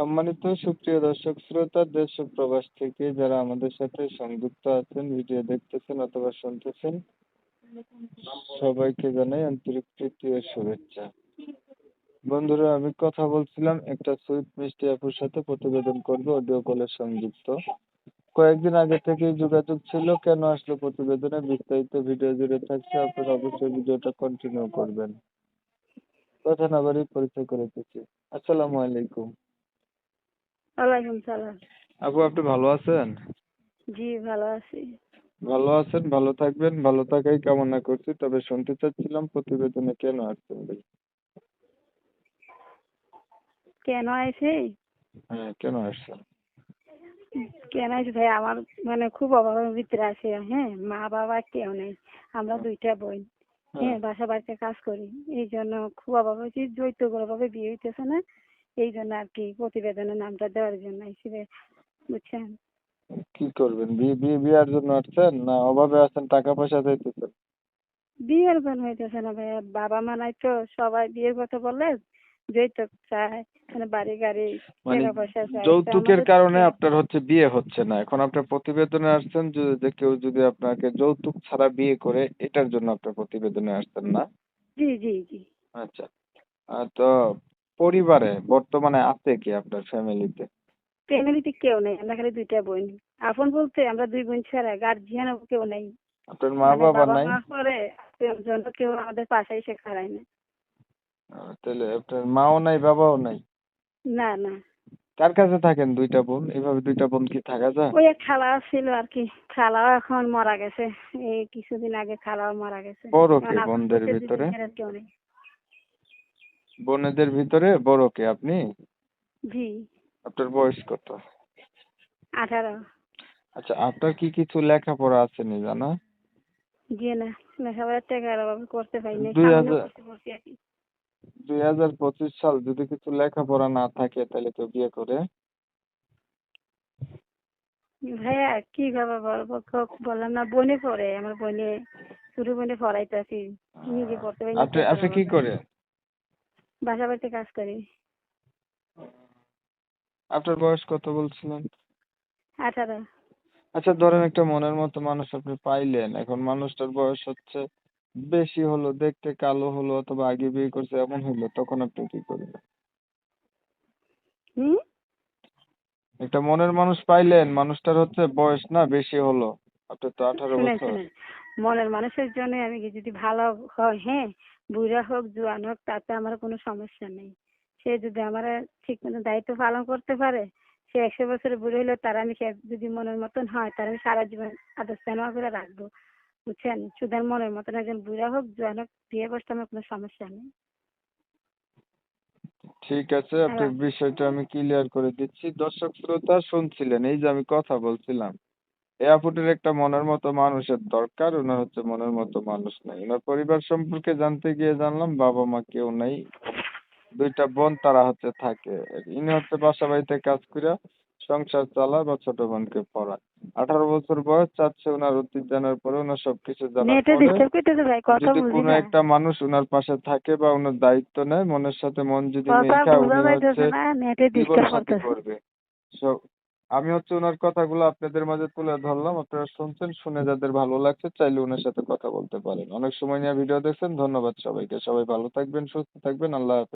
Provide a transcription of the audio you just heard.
সম্মানিত সুপ্রিয় দর্শক, শ্রোতা দেশ ও প্রবাস থেকে যারা আমাদের সাথে সংযুক্ত আছেন, ভিডিও দেখতেছেন অথবা শুনতেছেন, সবাইকে জানাই আন্তরিক প্রীতি ও শুভেচ্ছা। বন্ধুরা, আমি কথা বলছিলাম একটা সুইট মিষ্টি আপুর সাথে প্রতিবেদন করব, অডিও কলে সংযুক্ত। কয়েকদিন আগে থেকেই যোগাযোগ ছিল, কেন আসলো প্রতিবেদনে বিস্তারিত ভিডিও জুড়ে থাকছে, আপনারা অবশ্যই ভিডিওটা কন্টিনিউ করবেন। কথা না বাড়ি পরিচয় করে দিচ্ছি। আসসালামু আলাইকুম। ওয়ালাইকুম সালাম। আপু আপনি ভালো আছেন? জি ভালো আছি। ভালো আছেন ভালো থাকবেন ভালো থাকাই কামনা করছি তবে শুনতে চাচ্ছিলাম প্রতিবেদনে কেন আসছেন কেন আইছে? হ্যাঁ কেন আসছেন? কেন আইছে ভাই? আমার মানে খুব অভাবের ভিতরে আছে হ্যাঁ? মা বাবা কেউ নেই আমরা দুইটা বোন হ্যাঁ? বাসা বাড়িতে কাজ করি এই জন্য খুব অভাব হয়েছে যৌতুক ভাবে বিয়ে হইতেছে না। এই জন্য আর কি প্রতিবেদনের নামটা দেওয়ার জন্য হিসেবে বুঝছেন? কি করবেন? বিয়ে বিয়ে বিয়ার জন্য আসছেন না অভাবে আছেন টাকা পয়সা চাইতেছেন? বিয়ের জন্য হইতেছে না ভাই বাবা মা নাই তো সবাই বিয়ের কথা বললে যৌতুক চায় মানে বাড়ি গাড়ি মানে টাকা পয়সা চায় যৌতুকের কারণে আপনার হচ্ছে বিয়ে হচ্ছে না। এখন আপনার প্রতিবেদনে আসছেন যে কেউ যদি আপনাকে যৌতুক ছাড়া বিয়ে করে এটার জন্য আপনার প্রতিবেদনে আসছেন না? জি জি জি। আচ্ছা। তো পরিবারে বর্তমানে আছে কি আপনার ফ্যামিলিতে ফ্যামিলিতে কেউ নেই আমরা খালি দুইটা বোন। আপন বলতে আমরা দুই বোন ছাড়া গার্জিয়ান কেউ নেই। আপনার মা মানে বাবা নাই? পরে জন্য কেউ আমাদের পাশে এসে খাড়ায় না। তাহলে আপনার মাও নাই বাবাও নাই? না না। কার কাছে থাকেন দুইটা বোন? এইভাবে দুইটা বোন কি থাকা যায়? ওই খালা ছিল আর কি। খালাও এখন মারা গেছে। এই কিছুদিন আগে খালাও মারা গেছে। বড় কে বোনদের ভিতরে? কেউ নেই। বোনেদের ভিতরে বড় কে আপনি? জি আপনার বয়স কত? আঠারো। আচ্ছা আপনার কি কিছু লেখাপড়া আছে নি জানা? জি না লেখাপড়ার টাকার অভাবে করতে পারিনি দুই হাজার-। দুই হাজার পঁচিশ সাল যদি কিছু লেখাপড়া না থাকে তাহলে কেউ বিয়ে করে। ভাইয়া কি ভাবে বলব বললাম না বনে পড়ে আমার বনে ছোট বনে পড়াইতেছি নিজে পড়তে পারি আপনি আপনি কি। করে বাসা বাড়িতে কাজ করি। আপনার বয়স কত বলছিলেন? আঠারো। আচ্ছা ধরেন একটা মনের মতো মানুষ আপনি পাইলেন। এখন মানুষটার বয়স হচ্ছে বেশি হলো দেখতে কালো হলো অথবা আগে বিয়ে করছে এমন হলো তখন আপনি কি করবেন? হুম? একটা মনের মানুষ পাইলেন মানুষটার হচ্ছে বয়স না বেশি হলো। আপনার তো আঠারো বছর। মনের মানুষের জন্য আমি যদি ভালো হয় হ্যাঁ বুড়া হোক জোয়ান হোক তাতে আমার কোনো সমস্যা নেই। সে যদি আমার ঠিক মতো দায়িত্ব পালন করতে পারে সে একশো বছরের বুড়ো হলেও তার আমি সে যদি মনের মতন হয় তার আমি সারা জীবন আদর স্নেহ করে রাখব। বুঝছেন? আর মনের মতন একজন বুড়া হোক জোয়ান হোক বিয়ে বসতে আমার কোনো সমস্যা নেই। ঠিক আছে আপনার। বিষয়টা আমি ক্লিয়ার করে দিচ্ছি। দর্শক শ্রোতা শুনছিলেন এই যে আমি কথা বলছিলাম। এই আপুটির একটা মনের মতো মানুষের দরকার ওনার হচ্ছে মনের মতো মানুষ নাই। ওনার পরিবার সম্পর্কে জানতে গিয়ে জানলাম বাবা মা কেউ নাই। দুইটা বোন তারা হচ্ছে থাকে। ইনি হচ্ছে বাসা বাড়িতে কাজ করে সংসার চালায় বা ছোট বোনকে পড়ায়। আঠারো বছর বয়স চাচ্ছে ওনার অতীত জানার পরে ওনার সবকিছু জানার পরে যদি কোনো একটা মানুষ ওনার পাশে থাকে বা ওনার দায়িত্ব নেয় মনের সাথে মন যদি বোঝা উনি হচ্ছে জীবন সাথী করবে। আমি হচ্ছে ওনার কথাগুলো আপনাদের মাঝে তুলে ধরলাম। আপনারা শুনছেন, শুনে যাদের ভালো লাগছে চাইলে ওনার সাথে কথা বলতে পারেন। অনেক সময় নিয়ে ভিডিও দেখছেন, ধন্যবাদ সবাইকে। সবাই ভালো থাকবেন, সুস্থ থাকবেন। আল্লাহ হাফেজ।